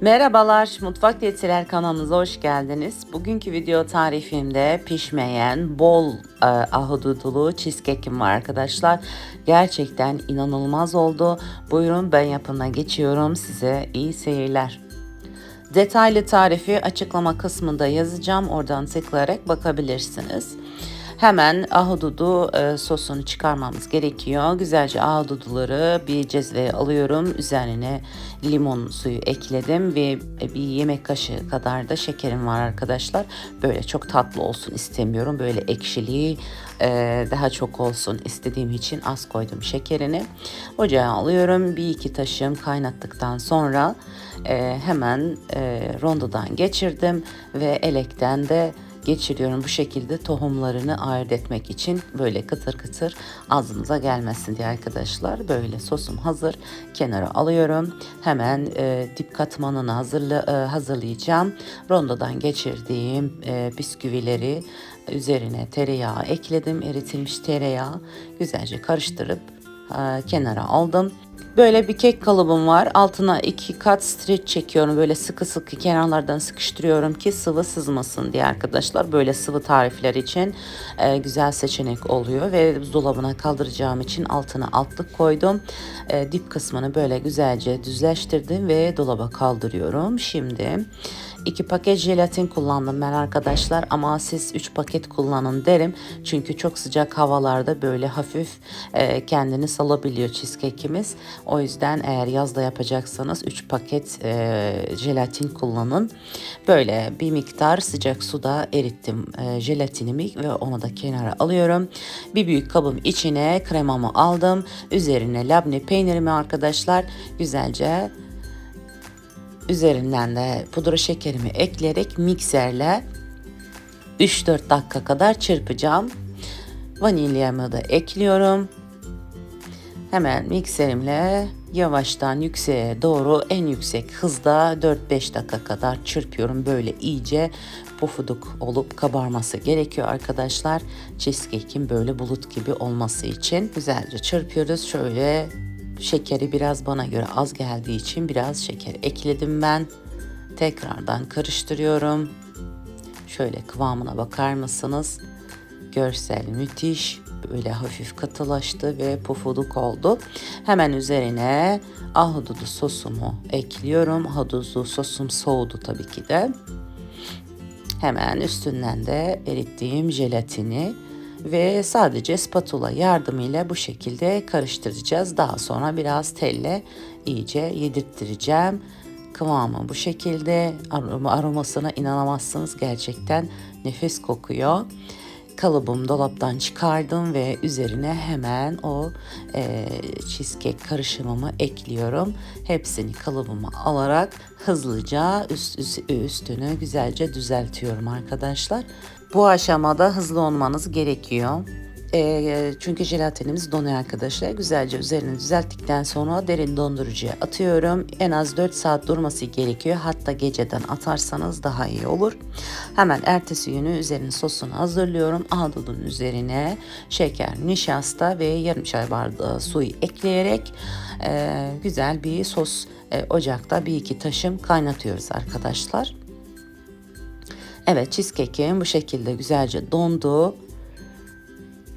Merhabalar, Mutfak Diyetiler kanalımıza hoş geldiniz. Bugünkü video tarifimde pişmeyen, bol e, ahududulu cheesecake'im var arkadaşlar. Gerçekten inanılmaz oldu. Buyurun ben yapına geçiyorum. Size iyi seyirler. Detaylı tarifi açıklama kısmında yazacağım. Oradan tıklayarak bakabilirsiniz. Hemen ahududu e, sosunu çıkarmamız gerekiyor. Güzelce ahududuları bir cezveye alıyorum. Üzerine limon suyu ekledim ve bir yemek kaşığı kadar da şekerim var arkadaşlar. Böyle çok tatlı olsun istemiyorum. Böyle ekşiliği e, daha çok olsun istediğim için az koydum şekerini. Ocağa alıyorum. Bir iki taşım kaynattıktan sonra e, hemen e, rondodan geçirdim ve elekten de geçiriyorum bu şekilde tohumlarını ayırt etmek için. Böyle kıtır kıtır ağzınıza gelmesin diye arkadaşlar. Böyle sosum hazır. Kenara alıyorum. Hemen e, dip katmanını hazırla, e, hazırlayacağım. Rondodan geçirdiğim e, bisküvileri üzerine tereyağı ekledim. Eritilmiş tereyağı güzelce karıştırıp e, kenara aldım Böyle bir kek kalıbım var. Altına iki kat streç çekiyorum. Böyle sıkı sıkı kenarlardan sıkıştırıyorum ki sıvı sızmasın diye arkadaşlar. Böyle sıvı tarifler için e, güzel seçenek oluyor. Ve buzdolabına kaldıracağım için altına altlık koydum. E, dip kısmını böyle güzelce düzleştirdim ve dolaba kaldırıyorum. Şimdi 2 paket jelatin kullandım ben arkadaşlar ama siz 3 paket kullanın derim. Çünkü çok sıcak havalarda böyle hafif e, kendini salabiliyor cheesecake'imiz. O yüzden eğer yazda yapacaksanız 3 paket e, jelatin kullanın. Böyle bir miktar sıcak suda erittim e, jelatinimi ve onu da kenara alıyorum. Bir büyük kabım içine kremamı aldım. Üzerine labne peynirimi arkadaşlar güzelce Üzerinden de pudra şekerimi ekleyerek mikserle 3-4 dakika kadar çırpacağım. Vanilyamı da ekliyorum. Hemen mikserimle yavaştan yükseğe doğru en yüksek hızda 4-5 dakika kadar çırpıyorum. Böyle iyice pofuduk olup kabarması gerekiyor arkadaşlar. Cheesecake'in böyle bulut gibi olması için güzelce çırpıyoruz. Şöyle Şekeri biraz bana göre az geldiği için biraz şeker ekledim ben. Tekrardan karıştırıyorum. Şöyle kıvamına bakar mısınız? Görsel müthiş. Böyle hafif katılaştı ve pufuduk oldu. Hemen üzerine ahududu sosumu ekliyorum. Ahududu sosum soğudu tabii ki de. Hemen üstünden de erittiğim jelatini ve sadece spatula yardımıyla bu şekilde karıştıracağız. Daha sonra biraz telle iyice yedirttireceğim. Kıvamı bu şekilde aroma, aromasına inanamazsınız gerçekten nefis kokuyor. Kalıbım dolaptan çıkardım ve üzerine hemen o e, cheesecake karışımımı ekliyorum. Hepsini kalıbıma alarak hızlıca üst, üst, üstünü güzelce düzeltiyorum arkadaşlar. Bu aşamada hızlı olmanız gerekiyor. E, çünkü jelatinimiz donuyor arkadaşlar. Güzelce üzerini düzelttikten sonra derin dondurucuya atıyorum. En az 4 saat durması gerekiyor. Hatta geceden atarsanız daha iyi olur. Hemen ertesi günü üzerine sosunu hazırlıyorum. Ahududun üzerine şeker, nişasta ve yarım çay bardağı suyu ekleyerek e, güzel bir sos e, ocakta bir iki taşım kaynatıyoruz arkadaşlar. Evet cheesecake'im bu şekilde güzelce dondu.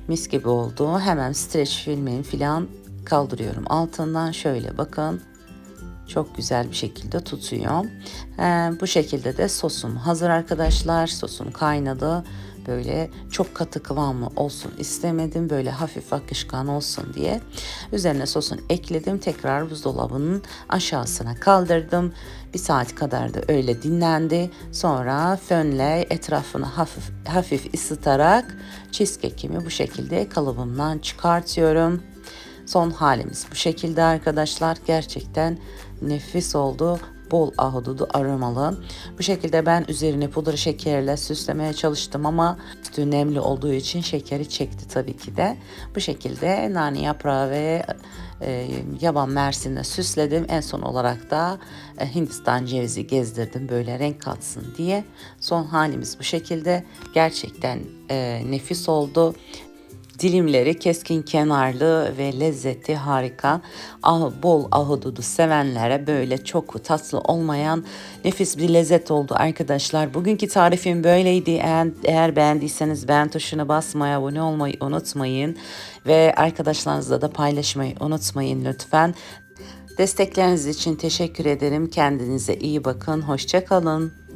Mis gibi oldu. Hemen streç filmini filan kaldırıyorum altından. Şöyle bakın. Çok güzel bir şekilde tutuyor. Ee, bu şekilde de sosum hazır arkadaşlar. Sosum kaynadı böyle çok katı kıvamlı olsun istemedim. Böyle hafif akışkan olsun diye. Üzerine sosunu ekledim. Tekrar buzdolabının aşağısına kaldırdım. Bir saat kadar da öyle dinlendi. Sonra fönle etrafını hafif hafif ısıtarak cheesecake'imi bu şekilde kalıbımdan çıkartıyorum. Son halimiz bu şekilde arkadaşlar. Gerçekten nefis oldu bol ahududu aromalı. Bu şekilde ben üzerine pudra şekerle süslemeye çalıştım ama üstü nemli olduğu için şekeri çekti tabii ki de. Bu şekilde nane yaprağı ve e, yaban mersinle süsledim. En son olarak da e, Hindistan cevizi gezdirdim böyle renk katsın diye. Son halimiz bu şekilde. Gerçekten e, nefis oldu. Dilimleri keskin kenarlı ve lezzeti harika. Ah, bol ahududu sevenlere böyle çok tatlı olmayan nefis bir lezzet oldu arkadaşlar. Bugünkü tarifim böyleydi. Eğer, beğendiyseniz beğen tuşuna basmayı, abone olmayı unutmayın. Ve arkadaşlarınızla da paylaşmayı unutmayın lütfen. Destekleriniz için teşekkür ederim. Kendinize iyi bakın. Hoşçakalın.